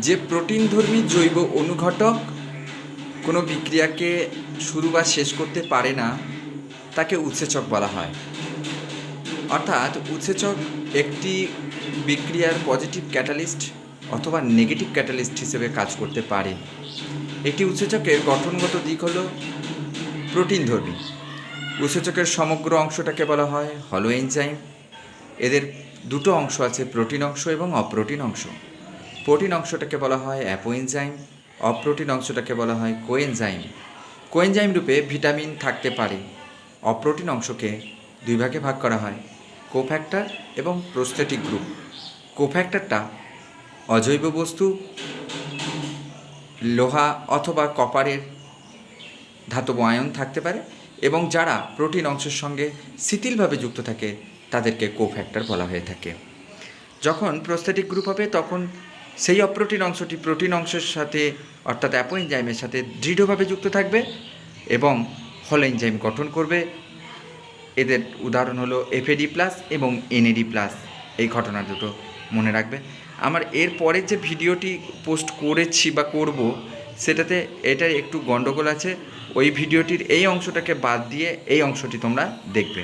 যে প্রোটিনধর্মী জৈব অনুঘটক কোনো বিক্রিয়াকে শুরু বা শেষ করতে পারে না, তাকে উৎসেচক বলা হয়। অর্থাৎ উৎসেচক একটি বিক্রিয়ার পজিটিভ ক্যাটালিস্ট অথবা নেগেটিভ ক্যাটালিস্ট হিসেবে কাজ করতে পারে। একটি উৎসেচকের গঠনগত দিক হলো প্রোটিনধর্মী। উৎসেচকের সমগ্র অংশটাকে বলা হয় হলো এনজাইম এদের দুটো অংশ আছে, প্রোটিন অংশ এবং অপ্রোটিন অংশ। প্রোটিন অংশটাকে বলা হয় অ্যাপোএনজাইম, অপ্রোটিন অংশটাকে বলা হয় কোএনজাইম। কোএনজাইম রূপে ভিটামিন থাকতে পারে। অপ্রোটিন অংশকে দুই ভাগে ভাগ করা হয়, কোফ্যাক্টর এবং প্রস্থেটিক গ্রুপ। কোফ্যাক্টরটা অজৈব বস্তু, লোহা অথবা কপারের ধাতব আয়ন থাকতে পারে এবং যারা প্রোটিন অংশের সঙ্গে শিথিলভাবে যুক্ত থাকে, তাদেরকে কোফ্যাক্টর বলা হয়ে থাকে। যখন প্রস্থেটিক গ্রুপ হবে, তখন সেই অপ্রোটিন অংশটি প্রোটিন অংশের সাথে, অর্থাৎ অ্যাপো এনজাইমের সাথে দৃঢ়ভাবে যুক্ত থাকবে এবং হল এনজাইম গঠন করবে। এদের উদাহরণ হলো এফএডি প্লাস এবং এনএডি প্লাস। এই ঘটনা দুটো মনে রাখবে। আমার এর পরের যে ভিডিওটি পোস্ট করেছি বা করব, সেটাতে এটার একটু গণ্ডগোল আছে। ওই ভিডিওটির এই অংশটাকে বাদ দিয়ে এই অংশটি তোমরা দেখবে।